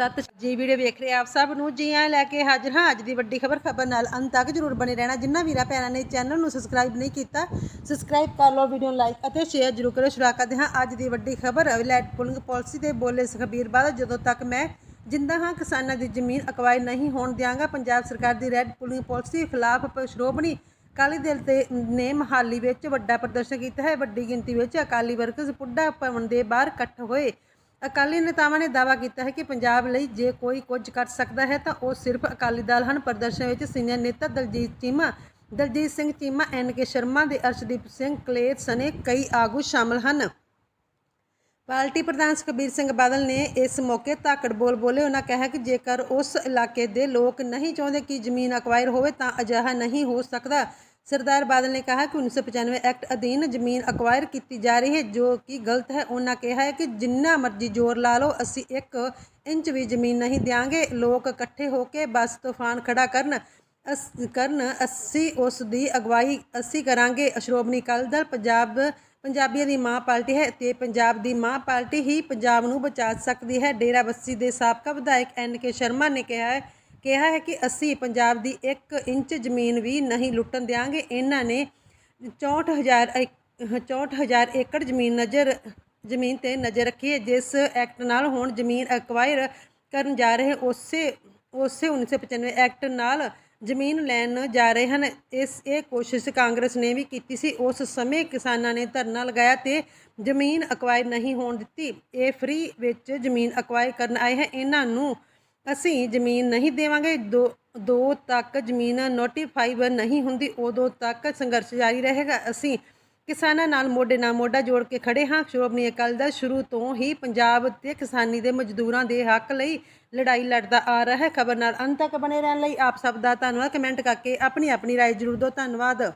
ਸਤਿ ਜੀ, ਵੀਡੀਓ ਵੇਖ ਰਹੇ ਆਪ ਸਭ ਨੂੰ। ਜੀ ਆਇਆਂ ਲੈ ਕੇ ਹਾਜ਼ਰ ਹਾਂ। ਅੱਜ ਦੀ ਵੱਡੀ ਖਬਰ ਖਬਰ ਨਾਲ ਅੰਤ ਤੱਕ ਜਰੂਰ ਬਣੇ ਰਹਿਣਾ। ਜਿੰਨਾ ਵੀਰਾ ਭੈਣਾਂ ਨੇ ਚੈਨਲ ਨੂੰ ਸਬਸਕ੍ਰਾਈਬ ਨਹੀਂ ਕੀਤਾ, ਸਬਸਕ੍ਰਾਈਬ ਕਰ ਲਓ ਵੀਡੀਓ ਨੂੰ ਲਾਈਕ ਅਤੇ ਸ਼ੇਅਰ ਜਰੂਰ ਕਰੋ ਸ਼ੁਰੂ ਕਰਦੇ ਹਾਂ ਅੱਜ ਦੀ ਵੱਡੀ ਖਬਰ। ਅਵਲੈਟ ਪੁਲਿੰਗ ਪਾਲਿਸੀ ਤੇ ਬੋਲੇ ਸੁਖਬੀਰ ਬਾਦਲ, ਜਦੋਂ ਤੱਕ ਮੈਂ ਜਿੰਦਾ ਹਾਂ, ਕਿਸਾਨਾਂ ਦੀ ਜ਼ਮੀਨ ਅਕਵਾਇਰ ਨਹੀਂ ਹੋਣ ਦਿਆਂਗਾ। ਪੰਜਾਬ ਸਰਕਾਰ ਦੀ ਰੈੱਡ ਪੁਲਿੰਗ ਪਾਲਿਸੀ ਖਿਲਾਫ ਸ਼੍ਰੋਮਣੀ ਅਕਾਲੀ ਦਲ ਤੇ ਨੇ ਮਹਾਲੀ ਵਿੱਚ ਵੱਡਾ ਪ੍ਰਦਰਸ਼ਨ ਕੀਤਾ ਹੈ। ਵੱਡੀ ਗਿਣਤੀ ਵਿੱਚ ਅਕਾਲੀ ਵਰਕਰਸ ਪੁੱਡਾ ਭਵਨ ਦੇ ਬਾਹਰ ਇਕੱਠ ਹੋਏ। ਅਕਾਲੀ ਨੇਤਾਵਾਂ ਨੇ ਦਾਅਵਾ ਕੀਤਾ ਹੈ ਕਿ ਪੰਜਾਬ ਲਈ ਜੇ ਕੋਈ ਕੁਝ ਕਰ ਸਕਦਾ ਹੈ ਤਾਂ ਉਹ ਸਿਰਫ ਅਕਾਲੀ ਦਲ ਹਨ। ਪ੍ਰਦਰਸ਼ਨ ਵਿੱਚ ਸੀਨੀਅਰ ਨੇਤਾ ਦਲਜੀਤ ਚੀਮਾ, ਦਲਜੀਤ ਸਿੰਘ ਚੀਮਾ, ਐਨ ਕੇ ਸ਼ਰਮਾ ਦੇ ਅਰਸ਼ਦੀਪ ਸਿੰਘ ਕਲੇਰ ਸਣੇ ਕਈ ਆਗੂ ਸ਼ਾਮਲ ਹਨ। ਪਾਰਟੀ ਪ੍ਰਧਾਨ ਸੁਖਬੀਰ ਸਿੰਘ ਬਾਦਲ ਨੇ ਇਸ ਮੌਕੇ ਧਾਕੜ ਬੋਲ ਬੋਲੇ। ਉਹਨਾਂ ਕਿਹਾ ਕਿ ਜੇਕਰ ਉਸ ਇਲਾਕੇ ਦੇ ਲੋਕ ਨਹੀਂ ਚਾਹੁੰਦੇ ਕਿ ਜ਼ਮੀਨ ਅਕਵਾਇਰ ਹੋਵੇ ਤਾਂ ਅਜਿਹਾ ਨਹੀਂ ਹੋ ਸਕਦਾ। ਸਰਦਾਰ ਬਾਦਲ ਨੇ ਕਿਹਾ ਕਿ 1995 ਐਕਟ ਅਧੀਨ ਜ਼ਮੀਨ ਅਕਵਾਇਰ ਕੀਤੀ ਜਾ ਰਹੀ ਹੈ, ਜੋ ਕਿ ਗਲਤ ਹੈ। ਉਹਨਾਂ ਕਿਹਾ ਹੈ ਕਿ ਜਿੰਨਾ ਮਰਜ਼ੀ ਜ਼ੋਰ ਲਾ ਲਓ, ਅਸੀਂ 1 ਇੰਚ ਵੀ ਜ਼ਮੀਨ ਨਹੀਂ ਦਿਆਂਗੇ। ਲੋਕ ਇਕੱਠੇ ਹੋ ਕੇ ਬਸ ਤੂਫਾਨ ਖੜਾ ਕਰਨ, ਅਸ, ਕਰਨ, ਅਸੀਂ ਉਸ ਦੀ ਅਗਵਾਈ ਅਸੀਂ ਕਰਾਂਗੇ। ਸ਼੍ਰੋਮਣੀ ਅਕਾਲੀ ਦਲ ਪੰਜਾਬ, ਪੰਜਾਬੀਆਂ ਦੀ ਮਾਂ ਪਾਰਟੀ ਹੈ ਤੇ ਪੰਜਾਬ ਦੀ ਮਾਂ ਪਾਰਟੀ ਹੀ ਪੰਜਾਬ ਨੂੰ ਬਚਾ ਸਕਦੀ ਹੈ। ਡੇਰਾ ਬੱਸੀ ਦੇ ਸਾਬਕਾ ਵਿਧਾਇਕ ਐਨ ਕੇ ਸ਼ਰਮਾ ਨੇ ਕਿਹਾ ਹੈ ਕਿਹਾ ਹੈ ਕਿ ਅਸੀਂ ਪੰਜਾਬ ਦੀ 1 ਇੰਚ ਜ਼ਮੀਨ ਵੀ ਨਹੀਂ ਲੁੱਟਣ ਦਿਆਂਗੇ। ਇਹਨਾਂ ਨੇ 64000 ਏਕ- 64000 ਏਕੜ ਜ਼ਮੀਨ ਨਜ਼ਰ, ਜ਼ਮੀਨ ਤੇ ਨਜ਼ਰ ਰੱਖੀ ਹੈ, ਜਿਸ ਐਕਟ ਨਾਲ ਹੁਣ ਜ਼ਮੀਨ ਅਕਵਾਇਰ ਕਰਨ ਜਾ ਰਹੇ, ਉਸੇ ਉਸੇ 1995 ਐਕਟ ਨਾਲ ਜ਼ਮੀਨ ਲੈਣ ਜਾ ਰਹੇ ਹਨ। ਇਸ, ਇਹ ਕੋਸ਼ਿਸ਼ ਕਾਂਗਰਸ ਨੇ ਵੀ ਕੀਤੀ ਸੀ। ਉਸ ਸਮੇਂ ਕਿਸਾਨਾਂ ਨੇ ਧਰਨਾ ਲਗਾਇਆ ਤੇ ਜ਼ਮੀਨ ਅਕਵਾਇਰ ਨਹੀਂ ਹੋਣ ਦਿੱਤੀ। ਇਹ ਫ੍ਰੀ ਵਿੱਚ ਜ਼ਮੀਨ ਅਕਵਾਇਰ ਕਰਨ ਆਏ ਹੈ। ਇਹਨਾਂ ਨੂੰ ਅਸੀਂ ਜ਼ਮੀਨ ਨਹੀਂ ਦੇਵਾਂਗੇ ਦੋ ਦੋ ਤੱਕ ਜ਼ਮੀਨ ਨੋਟੀਫਾਈ ਨਹੀਂ ਹੁੰਦੀ ਉਦੋਂ ਤੱਕ ਸੰਘਰਸ਼ ਜਾਰੀ ਰਹੇਗਾ ਅਸੀਂ ਕਿਸਾਨਾਂ ਨਾਲ ਮੋਢੇ ਨਾਲ ਮੋਢਾ ਜੋੜ ਕੇ ਖੜੇ ਹਾਂ ਸ਼੍ਰੋਮਣੀ ਅਕਾਲੀ ਦਲ ਸ਼ੁਰੂ ਤੋਂ ਹੀ ਪੰਜਾਬ ਤੇ ਕਿਸਾਨੀ ਦੇ ਮਜ਼ਦੂਰਾਂ ਦੇ ਹੱਕ ਲਈ ਲੜਾਈ ਲੜਦਾ ਆ ਰਿਹਾ ਹੈ ਖਬਰ ਨਾਲ ਅੰਤ ਤੱਕ ਬਣੇ ਰਹਿਣ ਲਈ ਆਪ ਸਭ ਦਾ ਧੰਨਵਾਦ ਕਮੈਂਟ ਕਰਕੇ ਆਪਣੀ ਆਪਣੀ رائے ਜ਼ਰੂਰ ਦਿਓ ਧੰਨਵਾਦ